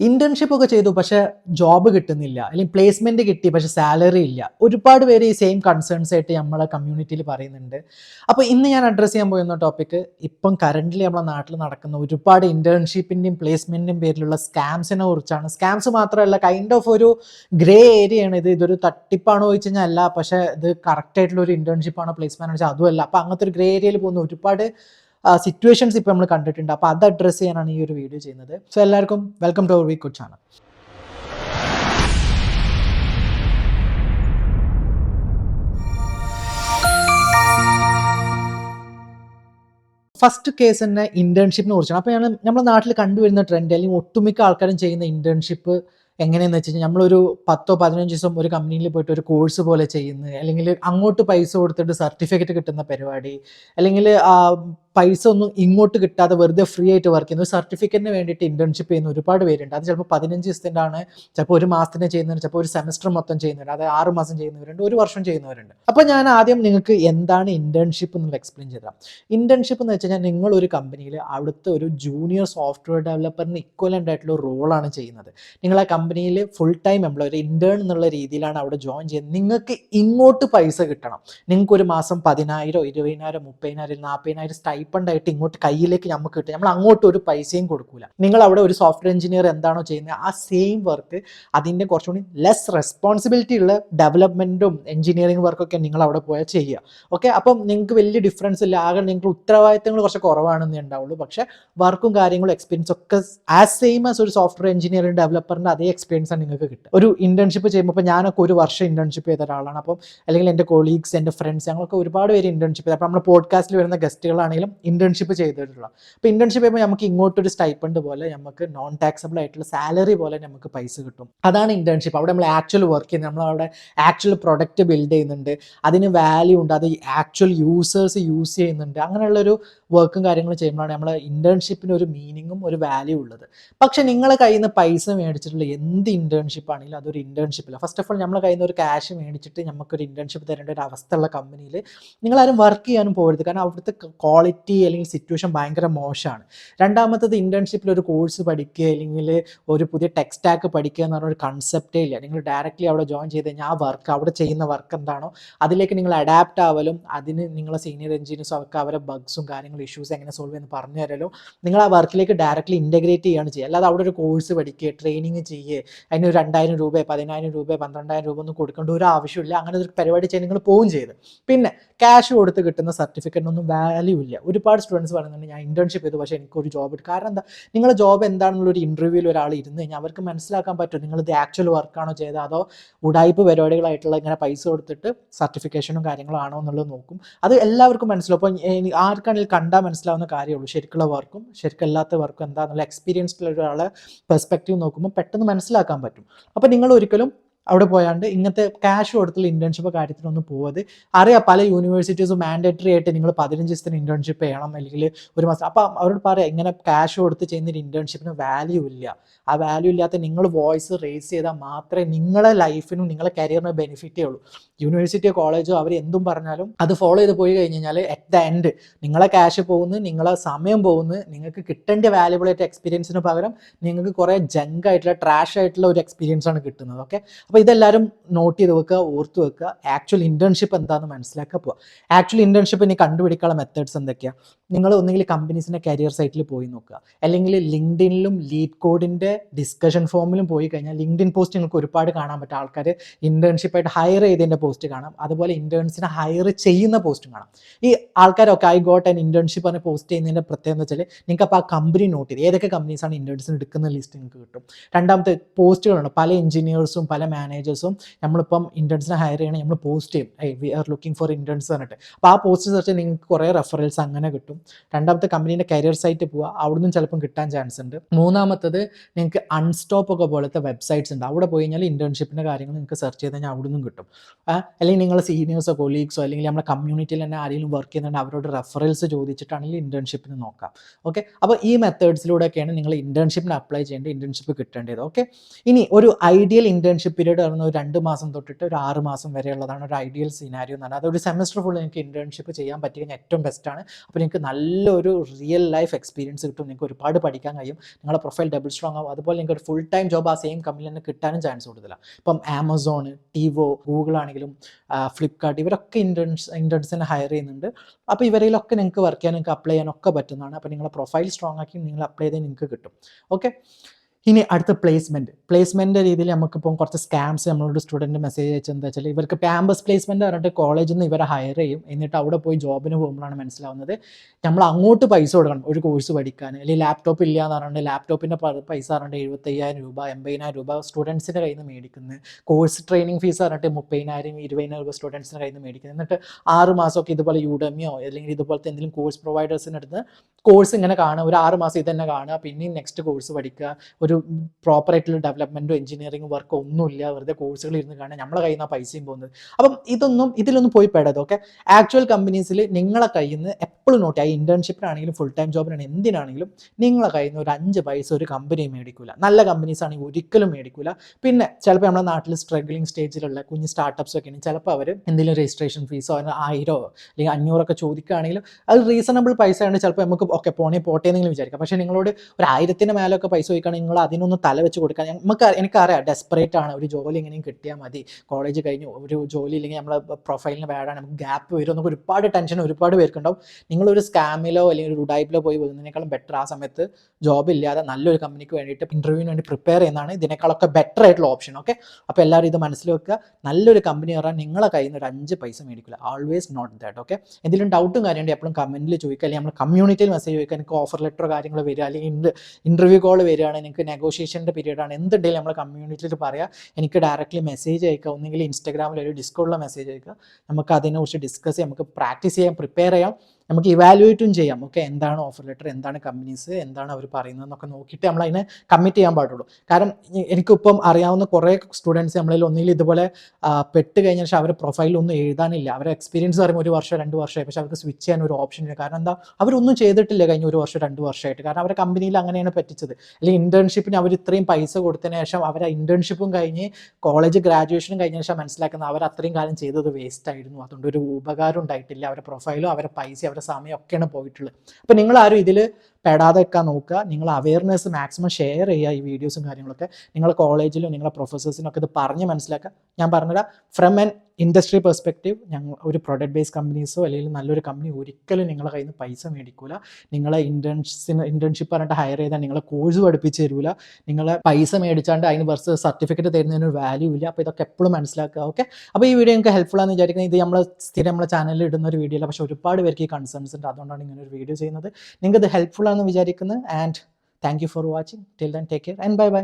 Internship ഒക്കെ ചെയ്തു പക്ഷെ ജോബ് കിട്ടുന്നില്ല. അല്ലെങ്കിൽ പ്ലേസ്മെന്റ് കിട്ടി പക്ഷെ സാലറി ഇല്ല. ഒരുപാട് പേര് ഈ സെയിം കൺസേൺസ് ആയിട്ട് നമ്മളെ കമ്മ്യൂണിറ്റിയിൽ പറയുന്നുണ്ട്. അപ്പോൾ ഇന്ന് ഞാൻ അഡ്രസ്സ് ചെയ്യാൻ പോകുന്ന ടോപ്പിക് ഇപ്പം കറന്റ്ലി നമ്മളെ നാട്ടിൽ നടക്കുന്ന ഒരുപാട് ഇന്റേൺഷിപ്പിന്റെയും പ്ലേസ്മെന്റിന്റെയും പേരിലുള്ള സ്കാംസിനെ കുറിച്ചാണ്. സ്കാംസ് മാത്രമല്ല കൈൻഡ് ഓഫ് ഒരു ഗ്രേ ഏരിയയാണ് ഇത്. ഇതൊരു തട്ടിപ്പാണോ ചോദിച്ചു കഴിഞ്ഞാൽ അല്ല. പക്ഷേ ഇത് കറക്റ്റ് ആയിട്ടുള്ള ഒരു ഇന്റേൺഷിപ്പാണോ പ്ലേസ്മെന്റ് ആണോ അതുമല്ല. അപ്പോൾ അങ്ങനത്തെ ഒരു ഗ്രേ ഏരിയയിൽ പോകുന്ന ഒരുപാട് സിറ്റുവേഷൻസ് ഇപ്പോൾ നമ്മൾ കണ്ടിട്ടുണ്ട്. അപ്പോൾ അത് അഡ്രസ്സ് ചെയ്യാനാണ് ഈ ഒരു വീഡിയോ ചെയ്യുന്നത്. സോ എല്ലാവർക്കും welcome to our week channel first case തന്നെ ഇന്റേൺഷിപ്പിനെ കുറിച്ചാണ്. അപ്പോൾ ഞങ്ങൾ നമ്മുടെ നാട്ടിൽ കണ്ടുവരുന്ന ട്രെൻഡ് അല്ലെങ്കിൽ ഒട്ടുമിക്ക ആൾക്കാരും ചെയ്യുന്ന ഇന്റേൺഷിപ്പ് എങ്ങനെയെന്ന് വെച്ച് കഴിഞ്ഞാൽ നമ്മളൊരു പത്തോ പതിനഞ്ച് ദിവസം ഒരു കമ്പനിയിൽ പോയിട്ട് ഒരു കോഴ്സ് പോലെ ചെയ്യുന്നത് അല്ലെങ്കിൽ അങ്ങോട്ട് പൈസ കൊടുത്തിട്ട് സർട്ടിഫിക്കറ്റ് കിട്ടുന്ന പരിപാടി അല്ലെങ്കിൽ പൈസ ഒന്നും ഇങ്ങോട്ട് കിട്ടാതെ വെറുതെ ഫ്രീ ആയിട്ട് വർക്ക് ചെയ്യുന്ന. ഒരു സർട്ടിഫിക്കറ്റിന് വേണ്ടിയിട്ട് ഇന്റേൺഷിപ്പ് ചെയ്യുന്ന ഒരുപാട് പേരുണ്ട്. അത് ചിലപ്പോൾ പതിനഞ്ച് ദിവസത്തിന്റെ ആണ് ചിലപ്പോൾ ഒരു മാസത്തിന് ചെയ്യുന്നവർ ചിലപ്പോൾ ഒരു സെമസ്റ്റർ മൊത്തം ചെയ്യുന്നവർ അതായത് ആറ് മാസം ചെയ്യുന്നവരുണ്ട് ഒരു വർഷം ചെയ്യുന്നവരുണ്ട്. അപ്പോൾ ഞാൻ ആദ്യം നിങ്ങൾക്ക് എന്താണ് ഇന്റേൺഷിപ്പ് എന്നുള്ള എക്സ്പ്ലെയിൻ ചെയ്തതാണ് ഇന്റേൺഷിപ്പ് എന്ന് വെച്ച് കഴിഞ്ഞാൽ നിങ്ങൾ ഒരു കമ്പനിയിൽ അവിടുത്തെ ഒരു ജൂനിയർ സോഫ്റ്റ്വെയർ ഡെവലപ്പറിന് ഇക്വലന്റ് ആയിട്ടുള്ള റോളാണ് ചെയ്യുന്നത്. നിങ്ങൾ ആ കമ്പനിയിൽ ഫുൾ ടൈം എംപ്ലോയർ ഇന്റേൺ എന്നുള്ള രീതിയിലാണ് അവിടെ ജോയിൻ ചെയ്യുന്നത്. നിങ്ങൾക്ക് ഇങ്ങോട്ട് പൈസ കിട്ടണം. നിങ്ങൾക്ക് ഒരു മാസം പതിനായിരം ഇരുപതിനായിരം മുപ്പതിനായിരം നാൽപ്പതിനായിരം സ്റ്റൈപ്പണ്ട് ആയിട്ട് ഇങ്ങോട്ട് കയ്യിലേക്ക് നമുക്ക് കിട്ടും. നമ്മൾ അങ്ങോട്ട് ഒരു പൈസയും കൊടുക്കൂല. നിങ്ങൾ അവിടെ ഒരു സോഫ്റ്റ്വെയർ എഞ്ചിനീയർ എന്താണോ ചെയ്യുന്നത് ആ സെയിം വർക്ക് അതിന്റെ കുറച്ചുകൂടി ലെസ് റെസ്പോൺസിബിലിറ്റി ഉള്ള ഡെവലപ്മെന്റും എഞ്ചിനീയറിംഗ് വർക്കൊക്കെ നിങ്ങൾ അവിടെ പോയാൽ ചെയ്യുക. ഓക്കെ അപ്പം നിങ്ങൾക്ക് വലിയ ഡിഫറൻസ് ഇല്ല. ആകെ നിങ്ങൾക്ക് ഉത്തരവാദിത്തങ്ങൾ കുറച്ച് കുറവാണെന്നേ ഉണ്ടാവുള്ളൂ. പക്ഷേ വർക്കും കാര്യങ്ങളും എക്സ്പീരിയൻസ് ഒക്കെ ആസ് സെയിം ആസ് ഒരു സോഫ്റ്റ്വെയർ എഞ്ചിനീയറിംഗ് ഡെവലപ്പറിന്റെ അതേ എക്സ്പീരിയൻസ് ആണ് നിങ്ങൾക്ക് കിട്ടുക. ഒരു ഇന്റേൺഷിപ്പ് ചെയ്യുമ്പോൾ ഇപ്പോൾ ഞാനൊക്കെ ഒരു വർഷം ഇന്റേൺഷിപ്പ് ചെയ്ത ഒരാളാണ്. അപ്പം അല്ലെങ്കിൽ എന്റെ കൊളീഗ്സ് എന്റെ ഫ്രണ്ട്സ് ഞങ്ങളൊക്കെ ഒരുപാട് പേര് ഇന്റേൺഷിപ്പ് ചെയ്ത്. അപ്പോൾ നമ്മുടെ പോഡ്കാസ്റ്റിൽ വരുന്ന ഗസ്റ്റുകളാണെങ്കിലും ഇന്റേൺഷിപ്പ് ചെയ്തിട്ടുള്ള. അപ്പോൾ ഇന്റേൺഷിപ്പ് ചെയ്യുമ്പോൾ നമുക്ക് ഇങ്ങോട്ടൊരു സ്റ്റൈപ്പണ്ട് പോലെ നമുക്ക് നോൺ ടാക്സബിൾ ആയിട്ടുള്ള സാലറി പോലെ നമുക്ക് പൈസ കിട്ടും. അതാണ് ഇന്റേൺഷിപ്പ് അവിടെ നമ്മൾ ആക്ച്വൽ വർക്ക് ചെയ്യുന്നത് നമ്മൾ അവിടെ ആക്ച്വൽ പ്രൊഡക്റ്റ് ബിൽഡ് ചെയ്യുന്നുണ്ട്. അതിന് വാല്യൂ ഉണ്ട്. അത് ആക്ച്വൽ യൂസേഴ്സ് യൂസ് ചെയ്യുന്നുണ്ട്. അങ്ങനെയുള്ളൊരു വർക്കും കാര്യങ്ങളും ചെയ്യുമ്പോഴാണ് നമ്മൾ ഇന്റേൺഷിപ്പിന് ഒരു മീനിങ്ങും ഒരു വാല്യൂ ഉള്ളത്. പക്ഷെ നിങ്ങളെ കയ്യിൽ നിന്ന് പൈസ മേടിച്ചിട്ടുള്ള എന്ത് ഇന്റേൺഷിപ്പ് ആണെങ്കിലും അതൊരു ഇന്റേൺഷിപ്പില്ല ഫസ്റ്റ് ഓഫ് ഓൾ നമ്മളെ കയ്യിൽ നിന്ന് ഒരു ക്യാഷ് മേടിച്ചിട്ട് നമുക്കൊരു ഇന്റേൺഷിപ്പ് തരേണ്ട ഒരു അവസ്ഥയുള്ള കമ്പനിയിൽ നിങ്ങളാരും വർക്ക് ചെയ്യാനും പോകരുത്. കാരണം അവിടുത്തെ ക്വാളിറ്റി അല്ലെങ്കിൽ സിറ്റുവേഷൻ ഭയങ്കര മോശമാണ്. രണ്ടാമത്തത് ഇന്റേൺഷിപ്പിൽ ഒരു കോഴ്സ് പഠിക്കുക അല്ലെങ്കിൽ ഒരു പുതിയ ടെക് സ്റ്റാക്ക് പഠിക്കുക എന്ന് പറഞ്ഞ ഒരു കൺസെപ്റ്റേ ഇല്ല. നിങ്ങൾ ഡയറക്റ്റ്ലി അവിടെ ജോയിൻ ചെയ്ത് കഴിഞ്ഞാൽ ആ വർക്ക് അവിടെ ചെയ്യുന്ന വർക്ക് എന്താണോ അതിലേക്ക് നിങ്ങൾ അഡാപ്റ്റ് ആവലും. അതിന് നിങ്ങളെ സീനിയർ എഞ്ചിനീയർസ് ഒക്കെ അവരെ ബഗ്സും കാര്യങ്ങളും ഇഷ്യൂസ് എങ്ങനെ സോൾവ് ചെയ്യുന്ന പറഞ്ഞു തരലും. നിങ്ങൾ ആ വർക്കിലേക്ക് ഡയറക്റ്റ്ലി ഇന്റഗ്രേറ്റ് ചെയ്യുകയാണ് ചെയ്യുക. അല്ലാതെ അവിടെ ഒരു കോഴ്സ് പഠിക്കുക ട്രെയിനിങ് ചെയ്യുക അതിന് രണ്ടായിരം രൂപ പതിനായിരം രൂപ പന്ത്രണ്ടായിരം രൂപ ഒന്നും കൊടുക്കേണ്ട ഒരു ആവശ്യമില്ല. അങ്ങനെ ഒരു പരിപാടി ചെയ്യാൻ നിങ്ങൾ പോവുകയും ചെയ്ത്. പിന്നെ ക്യാഷ് കൊടുത്ത് കിട്ടുന്ന സർട്ടിഫിക്കറ്റിനൊന്നും വാല്യൂ ഇല്ല. ഒരുപാട് സ്റ്റുഡൻസ് പറയുന്നുണ്ട് ഞാൻ ഇന്റേൺഷിപ്പ് ചെയ്തു പക്ഷേ എനിക്കൊരു ജോബ് കിട്ടും കാരണം എന്താ? നിങ്ങളുടെ ജോബ് എന്താണെന്നുള്ള ഒരു ഇന്റർവ്യൂവിൽ ഒരാൾ ഇരുന്ന് കഴിഞ്ഞാൽ അവർക്ക് മനസ്സിലാക്കാൻ പറ്റും നിങ്ങൾ ഇത് ആക്ച്വൽ വർക്കാണോ ചെയ്തത്? അതോ ഉടായ്പ പരിപാടികളായിട്ടുള്ള ഇങ്ങനെ പൈസ കൊടുത്തിട്ട് സർട്ടിഫിക്കേഷനും കാര്യങ്ങളും ആണോ എന്നുള്ളത് നോക്കും. അത് എല്ലാവർക്കും മനസ്സിലാവും. അപ്പോൾ ആർക്കാണെങ്കിലും കണ്ടാൽ മനസ്സിലാവുന്ന കാര്യമുള്ളൂ ശരിക്കുള്ള വർക്കും ശരിക്കല്ലാത്ത വർക്കും എന്താണെന്നുള്ള എക്സ്പീരിയൻസ്ഡ് ഒരാളെ പെർസ്പെക്റ്റീവ് നോക്കുമ്പോൾ പെട്ടെന്ന് മനസ്സിലാക്കാൻ പറ്റും. അപ്പോൾ നിങ്ങൾ ഒരിക്കലും അവിടെ പോയാണ്ട് ഇങ്ങനത്തെ ക്യാഷ് കൊടുത്തുള്ള ഇന്റേൺഷിപ്പ് കാര്യത്തിനൊന്നും പോവത്. അറിയാം പല യൂണിവേഴ്സിറ്റീസും മാൻഡേറ്ററി ആയിട്ട് നിങ്ങൾ പതിനഞ്ച് ദിവസത്തിന് ഇന്റേൺഷിപ്പ് ചെയ്യണം അല്ലെങ്കിൽ ഒരു മാസം. അപ്പം അവരോട് പറയാം ഇങ്ങനെ ക്യാഷ് കൊടുത്ത് ചെയ്യുന്ന ഒരു ഇന്റേൺഷിപ്പിന് വാല്യൂ ഇല്ല. ആ വാല്യൂ ഇല്ലാത്ത നിങ്ങൾ വോയിസ് റേസ് ചെയ്താൽ മാത്രമേ നിങ്ങളെ ലൈഫിനും നിങ്ങളെ കരിയറിനും ബെനിഫിറ്റ് ചെയ്യുള്ളൂ യൂണിവേഴ്സിറ്റിയോ കോളേജോ അവർ എന്തും പറഞ്ഞാലും അത് ഫോളോ ചെയ്ത് പോയി കഴിഞ്ഞ് കഴിഞ്ഞാൽ അറ്റ് ദ എൻഡ് നിങ്ങളെ ക്യാഷ് പോകുന്നു നിങ്ങളെ സമയം പോകുന്നു നിങ്ങൾക്ക് കിട്ടേണ്ട വാല്യൂബിൾ ആയിട്ട് എക്സ്പീരിയൻസിന് പകരം നിങ്ങൾക്ക് കുറേ ജങ്ക് ആയിട്ടുള്ള ട്രാഷ് ആയിട്ടുള്ള ഒരു എക്സ്പീരിയൻസ് ആണ് കിട്ടുന്നത്. ഓക്കെ അപ്പോൾ ഇതെല്ലാവരും നോട്ട് ചെയ്ത് വെക്കുക ഓർത്ത് വെക്കുക. ആക്ച്വൽ ഇന്റേൺഷിപ്പ് എന്താണെന്ന് മനസ്സിലാക്കുക പോവുക ആക്ച്വൽ ഇന്റേൺഷിപ്പ് ഇനി കണ്ടുപിടിക്കാനുള്ള മെത്തേഡ്സ് എന്തൊക്കെയാണ് നിങ്ങൾ ഒന്നുകിൽ കമ്പനീസിന്റെ കരിയർ സൈറ്റിൽ പോയി നോക്കുക. അല്ലെങ്കിൽ ലിങ്ക്ഡിനിലും ലീഡ് കോഡിന്റെ ഡിസ്കഷൻ ഫോമിലും പോയി കഴിഞ്ഞാൽ ലിങ്ക്ഡിൻ പോസ്റ്റ് നിങ്ങൾക്ക് ഒരുപാട് കാണാൻ പറ്റും. ആൾക്കാർ ഇന്റേൺഷിപ്പായിട്ട് ഹയർ ചെയ്തതിന്റെ പോസ്റ്റ് കാണാം. അതുപോലെ ഇന്റേൺസിനെ ഹയർ ചെയ്യുന്ന പോസ്റ്റും കാണാം. ഈ ആൾക്കാരൊക്കെ ഐ ഗോട്ട് ആൻ ഇന്റേൺഷിപ്പ് പറഞ്ഞ് പോസ്റ്റ് ചെയ്യുന്നതിന്റെ പ്രത്യേകത വെച്ചാൽ നിങ്ങൾക്ക് അപ്പോൾ ആ കമ്പനി നോട്ട് ചെയ്ത് ഏതൊക്കെ കമ്പനീസാണ് ഇന്റേൺസിന് എടുക്കുന്ന ലിസ്റ്റ് നിങ്ങൾക്ക് കിട്ടും. രണ്ടാമത്തെ പോസ്റ്റുകളുണ്ട് പല എഞ്ചിനീയേഴ്സും പല മാനേജേഴ്സും നമ്മളിപ്പം ഇന്റേൺസിനെ ഹയർ ചെയ്യണം നമ്മൾ പോസ്റ്റ് ചെയ്യും. I we are looking for interns പറഞ്ഞിട്ട്. അപ്പോൾ ആ പോസ്റ്റ് സെർച്ച് നിങ്ങൾക്ക് കുറേ റെഫറൽസ് അങ്ങനെ കിട്ടും. രണ്ടാമത്തെ കമ്പനീന്റെ കരിയർ സൈറ്റ് പോവുക അവിടെ നിന്നും ചിലപ്പം കിട്ടാൻ ചാൻസ് ഉണ്ട്. മൂന്നാമത്തത് നിങ്ങൾക്ക് അൺസ്റ്റോപ്പ് ഒക്കെ പോലത്തെ വെബ്സൈറ്റ്സ് ഉണ്ട്. അവിടെ പോയി കഴിഞ്ഞാൽ ഇന്റേൺഷിപ്പിന്റെ കാര്യങ്ങൾ നിങ്ങൾക്ക് സെർച്ച് ചെയ്ത് കഴിഞ്ഞാൽ അവിടെ നിന്നും കിട്ടും അല്ലെങ്കിൽ നിങ്ങളുടെ സീനിയേഴ്സോ കൊളീഗ്സോ അല്ലെങ്കിൽ നമ്മുടെ കമ്മ്യൂണിറ്റിയിൽ തന്നെ ആരെങ്കിലും വർക്ക് ചെയ്യുന്നുണ്ട് അവരോട് റെഫറൽസ് ചോദിച്ചിട്ടാണെങ്കിൽ ഇന്റേൺഷിപ്പിന് നോക്കാം. ഓക്കെ അപ്പോൾ ഈ മെത്തേഡ്സിലൂടെയൊക്കെയാണ് നിങ്ങൾ ഇന്റേൺഷിപ്പിന് അപ്ലൈ ചെയ്യേണ്ടത് ഇന്റേൺഷിപ്പ് കിട്ടേണ്ടത്. ഓക്കെ ഇനി ഒരു ഐഡിയൽ ഇന്റേൺഷിപ്പ് പീരീഡ് പീരീഡ് പറയുന്ന ഒരു രണ്ട് മാസം തൊട്ടിട്ട് ഒരു ആറ് മാസം വരെയുള്ളതാണ് ഒരു ഐഡിയൽ സിനാരിയോ എന്ന് പറഞ്ഞാൽ. അതൊരു സെമസ്റ്റർ ഫുൾ നിങ്ങൾക്ക് ഇന്റേൺഷിപ്പ് ചെയ്യാൻ പറ്റി കഴിഞ്ഞാൽ ഏറ്റവും ബെസ്റ്റാണ് അപ്പോൾ നിങ്ങൾക്ക് നല്ലൊരു റിയൽ ലൈഫ് എക്സ്പീരിയൻസ് കിട്ടും. നിങ്ങൾക്ക് ഒരുപാട് പഠിക്കാൻ കഴിയും. നിങ്ങളുടെ പ്രൊഫൈൽ ഡബിൾ സ്ട്രോങ് ആവും. അതുപോലെ നിങ്ങൾക്ക് ഒരു ഫുൾ ടൈം ജോബ് ആ സെയിം കമ്പനിയിൽ തന്നെ കിട്ടാനും ചാൻസ് കൂടുതലാണ് ഇപ്പം ആമസോൺ ടിവോ ഗൂഗിൾ ആണെങ്കിലും ഫ്ലിപ്കാർട്ട് ഇവരൊക്കെ ഇന്റേൺസ് ഇന്റേൺസിനെ ഹയർ ചെയ്യുന്നുണ്ട്. അപ്പോൾ ഇവരിലൊക്കെ നിങ്ങൾക്ക് വർക്ക് ചെയ്യാൻ നിങ്ങൾക്ക് അപ്ലൈ ചെയ്യാനൊക്കെ പറ്റുന്നതാണ്. അപ്പോൾ നിങ്ങളുടെ പ്രൊഫൈൽ സ്ട്രോങ് ആക്കി നിങ്ങൾ അപ്ലൈ ചെയ്താൽ നിങ്ങൾക്ക് കിട്ടും. ഓക്കെ ഇനി അടുത്ത പ്ലേസ്മെന്റ് പ്ലേസ്മെന്റ് രീതിയിൽ നമുക്കിപ്പം കുറച്ച് സ്കാംസ് നമ്മളോട് സ്റ്റുഡന്റ് മെസ്സേജ് അയച്ചത് എന്താ വെച്ചാൽ ഇവർക്ക് ക്യാമ്പസ് പ്ലേസ്മെന്റ് പറഞ്ഞിട്ട് കോളേജിൽ നിന്ന് ഇവരെ ഹയർ ചെയ്യും. എന്നിട്ട് അവിടെ പോയി ജോബിന് പോകുമ്പോഴാണ് മനസ്സിലാവുന്നത് നമ്മൾ അങ്ങോട്ട് പൈസ കൊടുക്കണം. ഒരു കോഴ്സ് പഠിക്കാൻ. അല്ലെങ്കിൽ ലാപ്ടോപ്പ് ഇല്ല എന്ന് പറഞ്ഞിട്ട് ലാപ്ടോപ്പിന്റെ പൈസ പറഞ്ഞിട്ട് എഴുപത്തയ്യായിരം രൂപ എൺപതിനായിരം രൂപ സ്റ്റുഡൻസിന്റെ കയ്യിൽ നിന്ന് മേടിക്കുന്നത് കോഴ്സ് ട്രെയിനിങ് ഫീസ് പറഞ്ഞിട്ട് മുപ്പതിനായിരം ഇരുപതിനായിരം രൂപ സ്റ്റുഡൻസിന്റെ കയ്യിൽ നിന്ന് മേടിക്കുന്നത് എന്നിട്ട് ആറ് മാസമൊക്കെ ഇതുപോലെ യൂഡമിയോ അല്ലെങ്കിൽ ഇതുപോലത്തെ എന്തെങ്കിലും കോഴ്സ് പ്രൊവൈഡേഴ്സിന്റെ അടുത്ത് കോഴ്സ് ഇങ്ങനെ കാണുക. ഒരു ആറ് മാസം ഇത് തന്നെ കാണുക. പിന്നെയും നെക്സ്റ്റ് കോഴ്സ് പഠിക്കുക. ഒരു പ്രോപ്പർ ആയിട്ടുള്ള ഡെവലപ്മെന്റോ എഞ്ചിനീയറിംഗ് വർക്കോ ഒന്നുമില്ല. വെറുതെ കോഴ്സുകൾ ഇരുന്ന് കാണാൻ നമ്മളെ കയ്യിൽ നിന്ന് പൈസയും പോകുന്നത്. അപ്പം ഇതൊന്നും ഇതിലൊന്നും പോയി പെടാതെ ഓക്കെ ആക്ച്വൽ കമ്പനീസിൽ നിങ്ങളെ കയ്യിൽ നിന്ന് എപ്പോഴും നോട്ട് ആ ഇന്റേൺഷിപ്പിനാണെങ്കിലും ഫുൾ ടൈം ജോബിനാണെങ്കിലും എന്തിനാണെങ്കിലും നിങ്ങളെ കയ്യിൽ നിന്ന് ഒരു അഞ്ച് പൈസ ഒരു കമ്പനി മേടിക്കില്ല നല്ല കമ്പനീസ് ആണെങ്കിൽ ഒരിക്കലും മേടിക്കില്ല പിന്നെ ചിലപ്പോൾ നമ്മുടെ നാട്ടിൽ സ്ട്രഗ്ലിംഗ് സ്റ്റേജിലുള്ള കുഞ്ഞ് സ്റ്റാർട്ടപ്സ് ഒക്കെ ആണെങ്കിൽ ചിലപ്പോൾ അവർ എന്തെങ്കിലും രജിസ്ട്രേഷൻ ഫീസോ അതിന് ആയിരോ അല്ലെങ്കിൽ അഞ്ഞൂറൊക്കെ ചോദിക്കുകയാണെങ്കിലും അത് റീസണബിൾ പൈസ ആണ് ചിലപ്പോൾ നമുക്ക് ഓക്കെ പോണേ പോട്ടെ എന്നെങ്കിലും വിചാരിക്കാം. പക്ഷേ നിങ്ങളോട് ഒരു ആയിരത്തിന് മേലൊക്കെ പൈസ ചോദിക്കുകയാണെങ്കിൽ നിങ്ങൾ അതിനൊന്ന് തല വെച്ച് കൊടുക്കാൻ നമുക്ക് എനിക്കറിയാം. ഡെസ്പറേറ്റ് ആണ്. ഒരു ജോലി എങ്ങനെയും കിട്ടിയാൽ മതി. കോളേജ് കഴിഞ്ഞു. ഒരു ജോലി ഇല്ലെങ്കിൽ നമ്മളെ പ്രൊഫൈലിന് വേടാണ് നമുക്ക് ഗ്യാപ്പ് വരും. എന്നൊക്കെ ഒരുപാട് ടെൻഷൻ ഒരുപാട് പേർക്കുണ്ടാവും. നിങ്ങളൊരു സ്കാമിലോ അല്ലെങ്കിൽ ഒരു ഉഡായ്പിലോ പോയി പോകുന്നതിനേക്കാളും ബെറ്റർ ആ സമയത്ത് ജോബ് ഇല്ലാതെ നല്ലൊരു കമ്പനിക്ക് വേണ്ടിയിട്ട് ഇന്റർവ്യൂവിന് വേണ്ടി പ്രിപ്പയർ ചെയ്യുന്നതാണ് ഇതിനേക്കാളൊക്കെ ബെറ്റർ ആയിട്ടുള്ള ഓപ്ഷൻ ഓക്കെ അപ്പോൾ എല്ലാവരും ഇത് മനസ്സിൽ വെക്കുക. നല്ലൊരു കമ്പനി പറഞ്ഞാൽ നിങ്ങളെ കയ്യിൽ നിന്ന് ഒരു അഞ്ച് പൈസ മേടിക്കില്ല. ആൾവേസ് നോട്ട് ദാറ്റ് ഓക്കെ എന്തെങ്കിലും ഡൗട്ടും കാര്യമുണ്ട് എപ്പോഴും കമന്റിൽ ചോദിക്കുക. അല്ലെങ്കിൽ നമ്മൾ കമ്മ്യൂണിറ്റിയിൽ മെസ്സേജ് ചോദിക്കുക. എനിക്ക് ഓഫർ ലെറ്റർ കാര്യങ്ങൾ വരിക. അല്ലെങ്കിൽ ഇന്റർവ്യൂ കോൾ വരികയാണെങ്കിൽ നിങ്ങൾക്ക് നെഗോഷിയേഷന്റെ പീരീഡാണ് എന്തുണ്ടെങ്കിലും നമ്മൾ കമ്മ്യൂണിറ്റിയിൽ പറയാം എനിക്ക് ഡയറക്റ്റ്ലി മെസ്സേജ് അയക്കുക ഒന്നെങ്കിൽ ഇൻസ്റ്റാഗ്രാമിൽ ഒരു ഡിസ്കോളിലെ മെസ്സേജ് അയക്കുക. നമുക്ക് അതിനെക്കുറിച്ച് ഡിസ്കസ് ചെയ്യാം നമുക്ക് പ്രാക്ടീസ് ചെയ്യാം പ്രിപ്പയർ ചെയ്യാം. നമുക്ക് ഇവാലുവേറ്റും ചെയ്യാം. ഓക്കെ എന്താണ് ഓഫർ ലെറ്റർ എന്താണ് കമ്പനീസ് എന്താണ് അവർ പറയുന്നത് എന്നൊക്കെ നോക്കിയിട്ട് നമ്മൾ അതിനെ കമ്മിറ്റ് ചെയ്യാൻ പാടുള്ളൂ. കാരണം എനിക്കിപ്പം അറിയാവുന്ന കുറേ സ്റ്റുഡൻസ് നമ്മളിൽ ഒന്നിൽ ഇതുപോലെ പെട്ട് കഴിഞ്ഞാൽ പക്ഷേ അവർ പ്രൊഫൈലൊന്നും എഴുതാനില്ല. അവരെ എക്സ്പീരിയൻസ് പറയുമ്പോൾ ഒരു വർഷം രണ്ട് വർഷമായി പക്ഷേ അവർക്ക് സ്വിച്ച് ചെയ്യാൻ ഒരു ഓപ്ഷൻ ഇല്ല. കാരണം എന്താ? അവരൊന്നും ചെയ്തിട്ടില്ല കഴിഞ്ഞ ഒരു വർഷം രണ്ട് വർഷമായിട്ട്. കാരണം അവരുടെ കമ്പനിയിൽ അങ്ങനെയാണ് പറ്റിച്ചത്. അല്ലെങ്കിൽ ഇന്റേൺഷിപ്പിന് അവർ ഇത്രയും പൈസ കൊടുത്തതിന് ശേഷം അവരെ ഇന്റേൺഷിപ്പും കഴിഞ്ഞ് കോളേജ് ഗ്രാജുവേഷനും കഴിഞ്ഞ ശേഷം മനസ്സിലാക്കുന്ന അവർ അത്രയും കാലം ചെയ്തത് വേസ്റ്റ് ആയിരുന്നു. അതുകൊണ്ട് ഒരു ഉപകാരം ഉണ്ടായിട്ടില്ല. അവരുടെ പ്രൊഫൈലോ അവരുടെ പൈസ ഒക്കെയാണ് പോയിട്ടുള്ളത്. അപ്പോൾ നിങ്ങൾ ആരും ഇതിൽ പെടാതെ വെക്കാൻ നോക്കുക. നിങ്ങൾ അവയർനെസ് മാക്സിമം ഷെയർ ചെയ്യുക ഈ വീഡിയോസും കാര്യങ്ങളൊക്കെ. നിങ്ങൾ കോളേജിലും നിങ്ങളുടെ പ്രൊഫസേഴ്സിനും ഒക്കെ ഇത് പറഞ്ഞ് മനസ്സിലാക്കുക. ഞാൻ പറഞ്ഞുതരാം. ഫ്രം എൻ ഇൻഡസ്ട്രി പെർസ്പെക്റ്റീവ് ഞങ്ങൾ ഒരു പ്രൊഡക്റ്റ് ബേസ് കമ്പനീസോ അല്ലെങ്കിൽ നല്ലൊരു കമ്പനി ഒരിക്കലും നിങ്ങളെ കയ്യിൽ നിന്ന് പൈസ മേടിക്കൂല. നിങ്ങളെ ഇന്റേൺഷിന് ഇന്റേൺഷിപ്പ് പറഞ്ഞിട്ട് ഹയർ ചെയ്താൽ നിങ്ങളെ കോഴ്സ് പഠിപ്പിച്ച് തരൂല. നിങ്ങളെ പൈസ മേടിച്ചാണ്ട് അതിന് വെറുതെ സർട്ടിഫിക്കറ്റ് തരുന്നതിന് ഒരു വാല്യൂ ഇല്ല. അപ്പോൾ ഇതൊക്കെ എപ്പോഴും മനസ്സിലാക്കുക. ഓക്കെ അപ്പോൾ ഈ വീഡിയോ നിങ്ങൾക്ക് ഹെൽപ്ഫുൾ ആണെന്ന് വിചാരിക്കുന്നത് ഇത് നമ്മൾ സ്ഥിരം നമ്മളെ ചാനലിൽ ഇടുന്ന ഒരു വീഡിയോ അല്ല. പക്ഷേ ഒരുപാട് പേർക്ക് ഈ കൺസേൺസ് ഉണ്ട്. അതുകൊണ്ടാണ് ഇങ്ങനെ ഒരു വീഡിയോ ചെയ്യുന്നത്. നിങ്ങൾക്ക് ഇത് ഹെൽപ്ഫുൾ ആണെന്ന് വിചാരിക്കുന്നത് and thank you for watching till then take care and bye bye